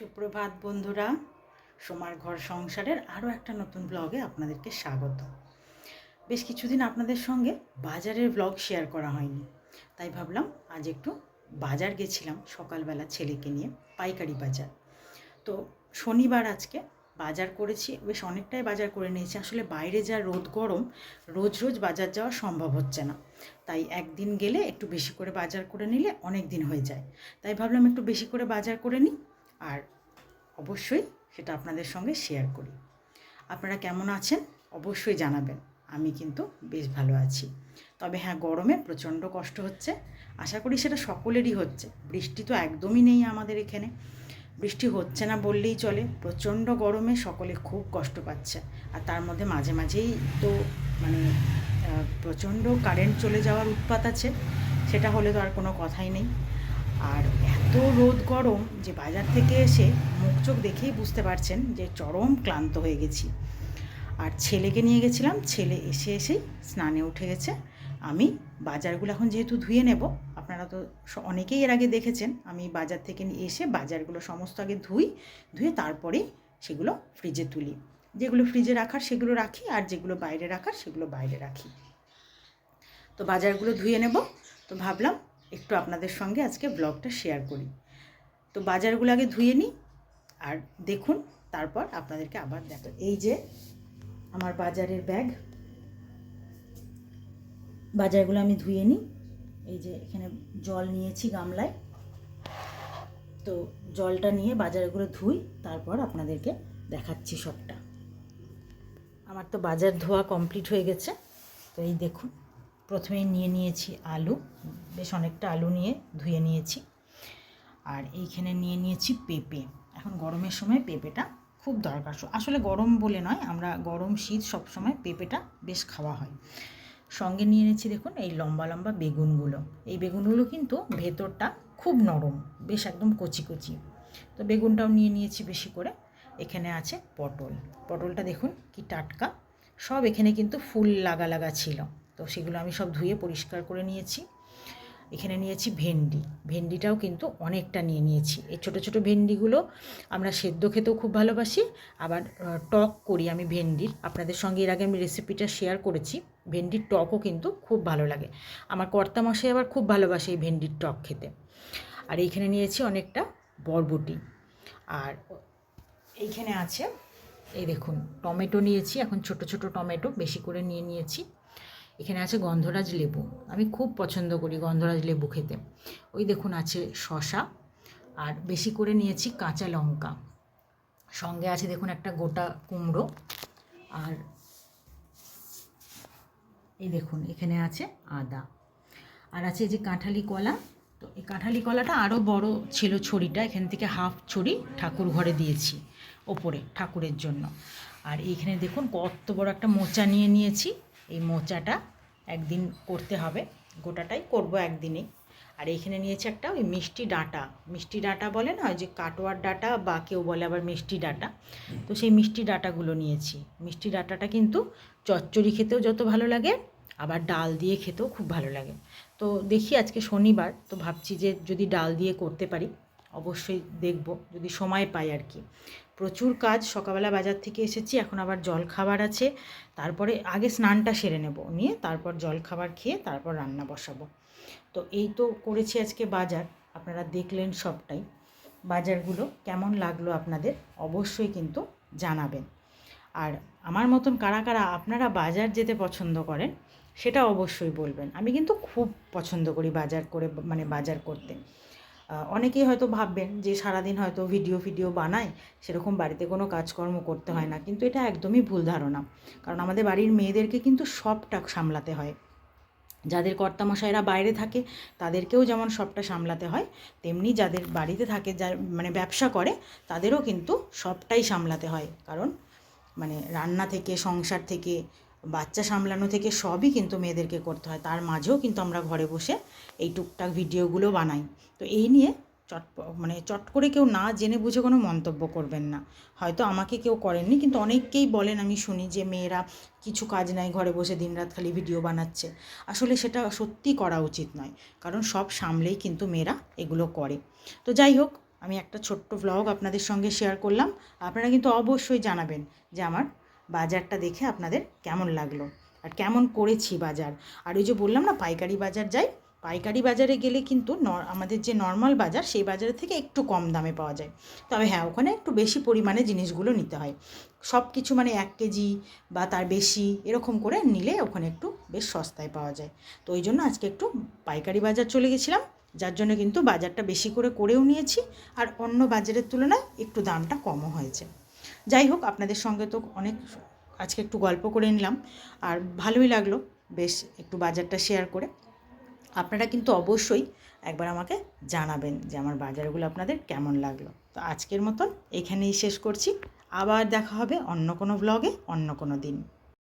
সুপ্রভাত বন্ধুরা, সোমার ঘর সংসারের আরও একটা নতুন ব্লগে আপনাদেরকে স্বাগত। বেশ কিছুদিন আপনাদের সঙ্গে বাজারের ব্লগ শেয়ার করা হয়নি, তাই ভাবলাম আজ একটু বাজার গেছিলাম সকালবেলা ছেলেকে নিয়ে, পাইকারি বাজার। তো শনিবার আজকে বাজার করেছি, বেশ অনেকটাই বাজার করে নিয়েছি। আসলে বাইরে যা রোদ গরম, রোজ রোজ বাজার যাওয়া সম্ভব হচ্ছে না। তাই একদিন গেলে একটু বেশি করে বাজার করে নিলে অনেক দিন হয়ে যায়। তাই ভাবলাম একটু বেশি করে বাজার করে নিই আর অবশ্যই সেটা আপনাদের সঙ্গে শেয়ার করি। আপনারা কেমন আছেন? অবশ্যই জানাবেন। আমি কিন্তু বেশ ভালো আছি। তবে হ্যাঁ গরমে প্রচণ্ড কষ্ট হচ্ছে। আশা করি সেটা সকলেরই হচ্ছে। বৃষ্টি তো একদমই নেই আমাদের এখানে। বৃষ্টি হচ্ছে না বললেই চলে। প্রচণ্ড গরমে সকলে খুব কষ্ট পাচ্ছে। আর তার মধ্যে মাঝে মাঝেই তো মানে প্রচণ্ড কারেন্ট চলে যাওয়ার উৎপাত আছে। সেটা হলে তো আর কোনো কথাই নেই। আর এত রোদ গরম যে বাজার থেকে এসে মুখ চোখ দেখেই বুঝতে পারছেন যে চরম ক্লান্ত হয়ে গেছি। আর ছেলেকে নিয়ে গেছিলাম, ছেলে এসে এসেই স্নানে উঠে গেছে। আমি বাজারগুলো এখন যেহেতু ধুয়ে নেব, আপনারা তো অনেকেই এর আগে দেখেছেন, আমি বাজার থেকে নিয়ে এসে বাজারগুলো সমস্ত আগে ধুই, ধুয়ে তারপরেই সেগুলো ফ্রিজে তুলি। যেগুলো ফ্রিজে রাখার সেগুলো রাখি, আর যেগুলো বাইরে রাখার সেগুলো বাইরে রাখি। তো বাজারগুলো ধুয়ে নেব। তো ভাবলাম একটু আপনাদের সঙ্গে আজকে ব্লগটা শেয়ার করি। তো বাজারগুলো আগে ধুয়ে নিই আর দেখুন তারপর আপনাদেরকে আবার দেখো এই যে আমার বাজারের ব্যাগ বাজারগুলো আমি ধুয়ে নিই। এই যে এখানে জল নিয়েছি গামলায়। তো জলটা নিয়ে বাজারগুলো ধুই, তারপর আপনাদেরকে দেখাচ্ছি সবটা। আমার তো বাজার ধোয়া কমপ্লিট হয়ে গেছে। তো এই দেখুন। প্রথমেই নিয়ে নিয়েছি আলু, বেশ অনেকটা আলু নিয়ে ধুয়ে নিয়েছি। আর এইখানে নিয়ে নিয়েছি পেঁপে। এখন গরমের সময় পেঁপেটা খুব দরকার। আসলে গরম বলে নয়, আমরা গরম শীত সব সময় পেঁপেটা বেশ খাওয়া হয়। সঙ্গে নিয়ে নিয়েছি দেখুন এই লম্বা লম্বা বেগুনগুলো। এই বেগুনগুলো কিন্তু ভেতরটা খুব নরম, বেশ একদম কচি কচি। তো বেগুনটাও নিয়ে নিয়েছি বেশি করে। এখানে আছে পটল। পটলটা দেখুন কি টাটকা। সব এখানে কিন্তু ফুল লাগা লাগা ছিল। তো সেগুলো আমি সব ধুয়ে পরিষ্কার করে নিয়েছি। এখানে নিয়েছি ভেন্ডি। ভেন্ডিটাও কিন্তু অনেকটা নিয়ে নিয়েছি। এই ছোটো ছোটো ভেন্ডিগুলো আমরা সেদ্ধ খেতেও খুব ভালোবাসি। আবার টক করি আমি ভেন্ডির। আপনাদের সঙ্গে এর আগে আমি রেসিপিটা শেয়ার করেছি। ভেন্ডির টকও কিন্তু খুব ভালো লাগে। আমার কর্তা মশাই আবার খুব ভালোবাসে এই ভেন্ডির টক খেতে। আর এইখানে নিয়েছি অনেকটা বরবটি। আর এইখানে আছে, এই দেখুন, টমেটো নিয়েছি। এখন ছোট ছোট টমেটো বেশি করে নিয়ে নিয়েছি। এখানে আছে গন্ধরাজ লেবু। আমি খুব পছন্দ করি গন্ধরাজ লেবু খেতে। ওই দেখুন আছে শশা আর বেশি করে নিয়েছি কাঁচা লঙ্কা। সঙ্গে আছে দেখুন একটা গোটা কুমড়ো, আর এই দেখুন, এখানে আছে আদা। আর আছে এই যে কাঁঠালি কলা, তো এই কাঁঠালি কলাটা আরও বড় ছিল ছড়িটা এখান থেকে হাফ ছড়ি ঠাকুর ঘরে দিয়েছি, ওপরে ঠাকুরের জন্য। আর এইখানে দেখুন কত বড় একটা মোচা নিয়ে নিয়েছি এই মোচাটা একদিন করতে হবে। গোটাটাই করব একদিনেই। আর এইখানে নিয়েছি একটা ওই মিষ্টি ডাঁটা। মিষ্টি ডাঁটা বলে না যে কাটোয়ার ডাঁটা বা কেউ বলে আবার মিষ্টি ডাঁটা। তো সেই মিষ্টি ডাঁটাগুলো নিয়েছি। মিষ্টি ডাঁটাটা কিন্তু চচ্চড়ি খেতেও যত ভালো লাগে, আবার ডাল দিয়ে খেতেও খুব ভালো লাগে। তো দেখি আজকে শনিবার, তো ভাবছি যে যদি ডাল দিয়ে করতে পারি, অবশ্যই দেখব। যদি সময় পাই আর কি। প্রচুর কাজ, সকালবেলা বাজার থেকে এসেছি, এখন আবার জল খাবার আছে। তারপরে আগে স্নানটা সেরে নেব, নিয়ে তারপর জল খাবার খেয়ে তারপর রান্না বসাবো। তো এই তো করেছি আজকে বাজার, আপনারা দেখলেন সবটাই। বাজারগুলো কেমন লাগল আপনাদের অবশ্যই কিন্তু জানাবেন। আর আমার মতন কারা কারা আপনারা বাজার যেতে পছন্দ করেন, সেটা অবশ্যই বলবেন। আমি কিন্তু খুব পছন্দ করি বাজার করে মানে বাজার করতে। অনেকেই হয়তো ভাববেন যে সারাদিন হয়তো ভিডিও ফিডিও বানায়, সেরকম বাড়িতে কোনো কাজকর্ম করতে হয় না। কিন্তু এটা একদমই ভুল ধারণা। কারণ আমাদের বাড়ির মেয়েদেরকে কিন্তু সবটা সামলাতে হয়। যাদের কর্তামশাইরা বাইরে থাকে, তাদেরকেও যেমন সবটা সামলাতে হয়, তেমনি যাদের বাড়িতে থাকে যা মানে ব্যবসা করে, তাদেরও কিন্তু সবটাই সামলাতে হয়। কারণ মানে রান্না থেকে, সংসার থেকে বাচ্চা সামলানো থেকে সবই কিন্তু মেয়েদেরকে করতে হয়। তার মাঝেও কিন্তু আমরা ঘরে বসে এই টুকটাক ভিডিওগুলো বানাই। তো এই নিয়ে চট মানে চট করে কেউ না জেনে বুঝে কোনো মন্তব্য করবেন না। হয়তো আমাকে কেউ করেননি, কিন্তু অনেককেই বলেন আমি শুনি যে মেয়েরা কিছু কাজ নাই, ঘরে বসে দিনরাত খালি ভিডিও বানাচ্ছে। আসলে সেটা সত্যি করা উচিত নয়, কারণ সব সামলেই কিন্তু মেয়েরা এগুলো করে। তো যাই হোক, আমি একটা ছোট্ট ভ্লগ আপনাদের সঙ্গে শেয়ার করলাম। আপনারা কিন্তু অবশ্যই জানাবেন যে আমার বাজারটা দেখে আপনাদের কেমন লাগল। আর কেমন করেছি বাজার। আর ওই যে বললাম না, পাইকারি বাজার যাই, পাইকারি বাজারে গেলে কিন্তু আমাদের যে নর্মাল বাজার, সেই বাজারের থেকে একটু কম দামে পাওয়া যায়। তবে হ্যাঁ ওখানে একটু বেশি পরিমাণে জিনিসগুলো নিতে হয়। সব কিছু মানে এক কেজি বা তার বেশি এরকম করে নিলে ওখানে একটু বেশ সস্তায় পাওয়া যায়। তো ওই জন্য আজকে একটু পাইকারি বাজার চলে গেছিলাম, যার জন্য কিন্তু বাজারটা বেশি করে করেও নিয়েছি। আর অন্য বাজারের তুলনায় একটু দামটা কমও হয়েছে। যাই হোক, আপনাদের সঙ্গে তো অনেক আজকে একটু গল্প করে নিলাম। আর ভালোই লাগল বেশ একটু বাজারটা শেয়ার করে। আপনারা কিন্তু অবশ্যই একবার আমাকে জানাবেন যে আমার বাজারগুলো আপনাদের কেমন লাগল। তো আজকের মতন এখানেই শেষ করছি। আবার দেখা হবে অন্য কোনো ব্লগে অন্য কোনো দিন।